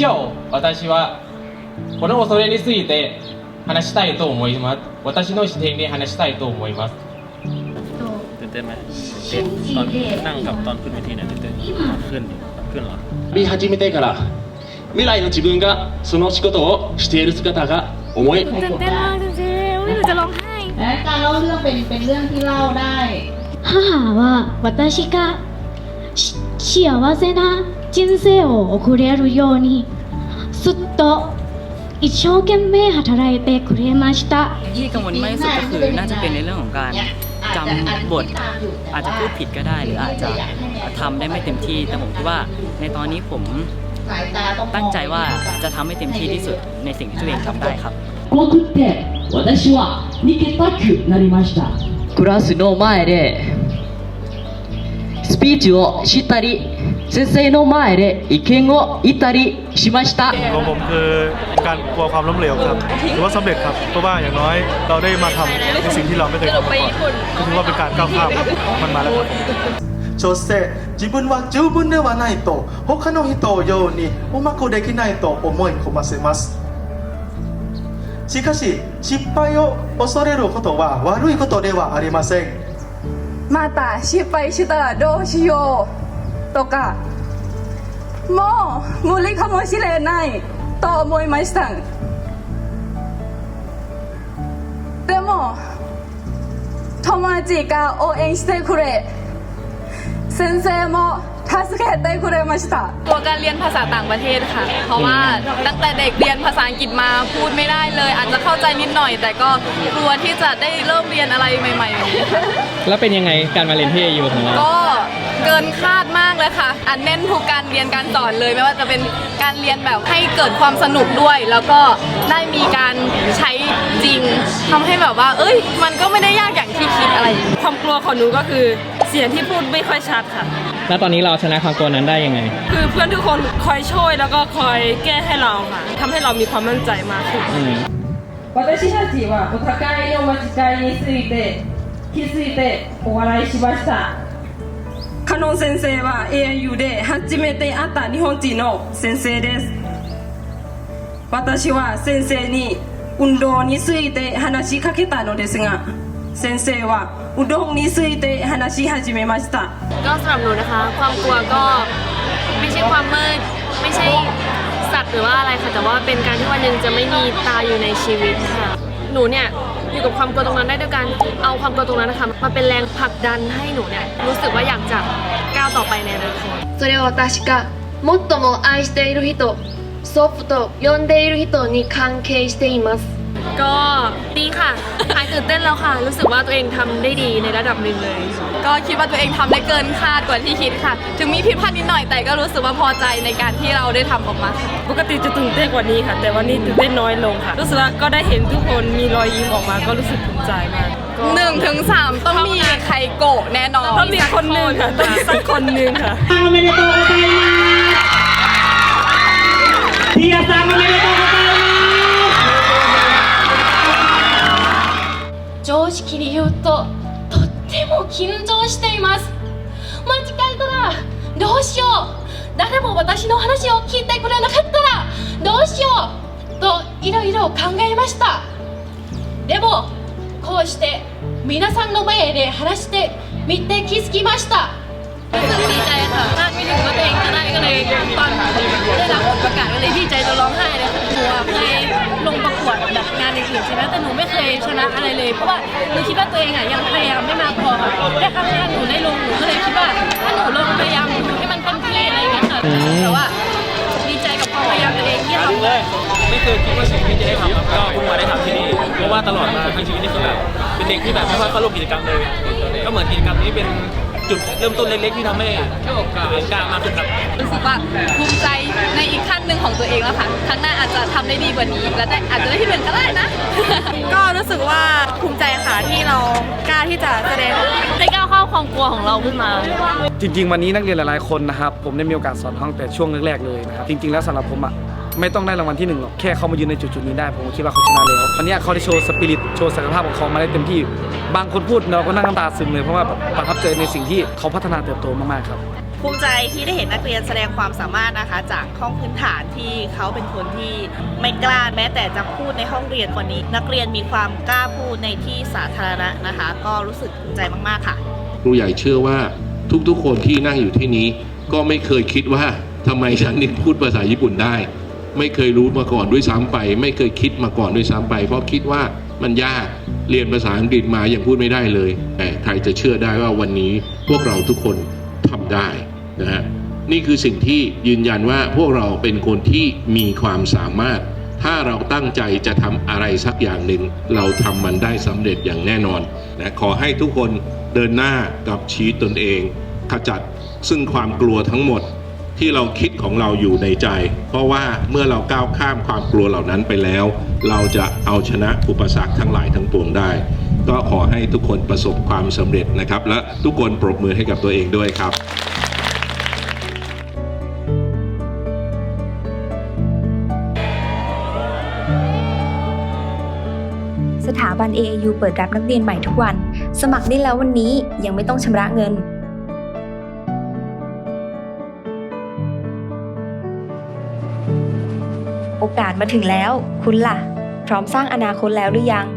今日私はこの恐れについて話したいと思います私の視点で話したいと思います ตื่นเต้นไหมตื่นเต้นตอนนั่งกับตอนขึ้นเวทีเนี่ยตื่นเต้นตอนขึ้นตอนขึ้นเหรอ 見始めてから未来の自分がその仕事をしている姿が思い ตื่นเต้นมากจริงๆอุ๊ยหนูจะร้องไห้ และการเล่าเรื่องเป็นเป็นเรื่องที่เล่าได้ 母は私がし幸せな 人生を送れるようにずっと一生懸命働いてくれました ที่กังวลมากที่สุดก็คือน่าจะเป็นในเรื่องของการจำบท อาจจะพูดผิดก็ได้ หรืออาจจะทำได้ไม่เต็มที่ แต่ผมคิดว่าในตอนนี้ผม สายตาต้องมอ ตั้งใจว่าจะทำให้เต็มที่ที่สุดในสิ่งที่ตัวเองทำได้ครับ このって私は逃げたくなりましたクラスの前でスピーチをしたり 先生の前で意見を言ったりしました ของผมคือการกลัวความล้มเหลวครับถือว่าสำเร็จครับ เพราะว่าอย่างน้อยเราได้มาทำในสิ่งที่เราไม่เคยทำมาก่อนก็ถือว่าเป็นการก้าวข้ามครับมันมาแล้วครับ そして自分は十分ではないと他の人ようにうまくできないと思い込ませますしかし失敗を恐れることは悪いことではありませんまた失敗したらどうしよう とかもう無理かもしれないと思いました。でも友達が応援してくれ先生も คัสเกตได้คุเรมาชิตะตัวการเรียนภาษาต่างประเทศค่ะ เพราะว่าตั้งแต่เด็กเรียนภาษาอังกฤษมาพูดไม่ได้เลย อาจจะเข้าใจนิดหน่อย แต่ก็กลัวที่จะได้เริ่มเรียนอะไรใหม่ๆแล้วเป็นยังไงการมาเรียนที่ AU ของเราก็เกินคาดมากเลยค่ะ อันเน้นทุกการเรียนการสอนเลย ไม่ว่าจะเป็นการเรียนแบบให้เกิดความสนุกด้วย แล้วก็ได้มีการใช้จริงทำให้แบบว่า เอ้ย มันก็ไม่ได้ยากอย่าง คิดอะไร ความกลัวของหนูก็คือเสียงที่พูดไม่ค่อยชัดค่ะ แล้วตอนนี้เราชนะความกลัวนั้นได้ยังไง คือเพื่อนทุกคนคอยช่วยแล้วก็คอยแก้ให้เราค่ะทำให้เรามีความมั่นใจมากขึ้น อืม 私たちはお互いの間違いについて気づいてお笑いしましたカノン先生は AIU で初めて会った日本人の先生です私は先生に運動について話しかけたのですが 先生はうどんについて話し始めました ก็สำหรับหนูนะคะ ความกลัวก็ไม่ใช่ความมืด ไม่ใช่สัตว์หรือว่าอะไรค่ะ แต่ว่าเป็นการที่วันหนึ่งจะไม่มีตาอยู่ในชีวิตค่ะ หนูเนี่ยอยู่กับความกลัวตรงนั้นได้ด้วยการเอาความกลัวตรงนั้นนะคะมาเป็นแรงผลักดันให้หนูเนี่ยรู้สึกว่าอยากจะก้าวต่อไปในอนาคต それは私が最も愛している人ソフト呼んでいる人に関係しています ก็ดีค่ะ หายตื่นเต้นแล้วค่ะ รู้สึกว่าตัวเองทำได้ดีในระดับหนึ่งเลย ก็คิดว่าตัวเองทำได้เกินคาดกว่าที่คิดค่ะ ถึงมีผิดพลาดนิดหน่อยแต่ก็รู้สึกว่าพอใจในการที่เราได้ทำออกมาค่ะ ปกติจะตื่นเต้นกว่านี้ค่ะ แต่วันนี้ตื่นเต้นน้อยลงค่ะ รู้สึกว่าก็ได้เห็นทุกคนมีรอยยิ้มออกมาก็รู้สึกภูมิใจมากก็ หนึ่งถึงสามต้องมีใครโกะแน่นอน ต้องมีคนหนึ่งค่ะต้องมีสักคนหนึ่งค่ะ おめでとうございますティアさんおめでとうございます 直に言うととっても緊張しています。間違えたらどうしよう。誰も私の話を聞いてくれなかったらどうしようといろいろ考えました。でもこうして皆さんの前で話してみて気づきました。นะอะไรเลย เพราะว่าหนูคิดว่าตัวเองอะยังพยายามไม่มากพอค่ะแต่ครั้งแรกหนูได้ลงหนูก็เลยคิดว่าถ้าหนูลงพยายามหนูให้มันเต็มที่อะไรอย่างเงี้ยค่ะแต่ว่าดีใจกับความพยายามตัวเองที่ทำเลยไม่เคยคิดว่าชีวิตจะได้ทำครับก็เพิ่งมาได้ทำที่นี่เพราะว่าตลอดมาทั้งชีวิตนี่คือแบบเป็นเด็กที่แบบไม่ค่อยเข้าร่วมกิจกรรมเลย ก็เหมือนกิจกรรมนี้เป็น จุดเริ่มต้นเล็กๆที่ทำให้ตัวเองกล้ามากขึ้นครับ รู้สึกว่าภูมิใจในอีกขั้นหนึ่งของตัวเองแล้วค่ะครั้งหน้าอาจจะทำได้ดีกว่านี้ และได้อาจจะได้ที่หนึ่งก็ได้นะ ก็รู้สึกว่าภูมิใจค่ะที่เรากล้าที่จะแสดง ได้ก้าวเข้าความกลัวของเราขึ้นมา จริงๆ วันนี้นักเรียนหลายๆคนนะครับ ผมได้มีโอกาสสอนห้องแต่ช่วงแรกๆเลยนะครับ จริงๆ แล้วสำหรับผมอะ ไม่ต้องได้รางวัลที่หนึ่งหรอกแค่เขามายืนในจุดๆนี้ได้ผมก็คิดว่าเขาชนะแล้ววันนี้เขาได้โชว์สปิริตโชว์ศักยภาพของเขามาได้เต็มที่ บางคนพูดเราก็นั่งน้ำตาซึมเลยเพราะว่าแบบประทับใจในสิ่งที่เขาพัฒนาเติบโตมากๆครับภูมิใจที่ได้เห็นนักเรียนแสดงความสามารถนะคะ จากห้องพื้นฐานที่เขาเป็นคนที่ไม่กล้าแม้แต่จะพูดในห้องเรียนวันนี้ นักเรียนมีความกล้าพูดในที่สาธารณะนะคะ ก็รู้สึกภูมิใจมากๆค่ะครูใหญ่เชื่อว่าทุกๆคนที่นั่งอยู่ที่นี้ ก็ไม่เคยคิดว่าทำไมฉันนี่พูดภาษาญี่ปุ่นได้ ไม่เคยรู้มาก่อนด้วยซ้ำไป ไม่เคยคิดมาก่อนด้วยซ้ำไป เพราะคิดว่ามันยากเรียนภาษาอังกฤษมายังพูดไม่ได้เลยแต่ใครจะเชื่อได้ว่าวันนี้พวกเราทุกคนทำได้นะฮะนี่คือสิ่งที่ยืนยันว่าพวกเราเป็นคนที่มีความสามารถ ถ้าเราตั้งใจจะทำอะไรสักอย่างหนึ่ง เราทำมันได้สำเร็จอย่างแน่นอนนะขอให้ทุกคนเดินหน้ากับชีวิตตนเอง ขจัดซึ่งความกลัวทั้งหมด ที่เราคิดของเราอยู่ในใจ เพราะว่าเมื่อเราก้าวข้ามความกลัวเหล่านั้นไปแล้ว เราจะเอาชนะอุปสรรคทั้งหลายทั้งปวงได้ ก็ขอให้ทุกคนประสบความสำเร็จนะครับ และทุกคนปรบมือให้กับตัวเองด้วยครับสถาบัน AAU เปิดรับนักเรียนใหม่ทุกวัน สมัครได้แล้ววันนี้ยังไม่ต้องชำระเงิน โอกาสมาถึงแล้ว คุณล่ะ พร้อมสร้างอนาคตแล้วหรือยัง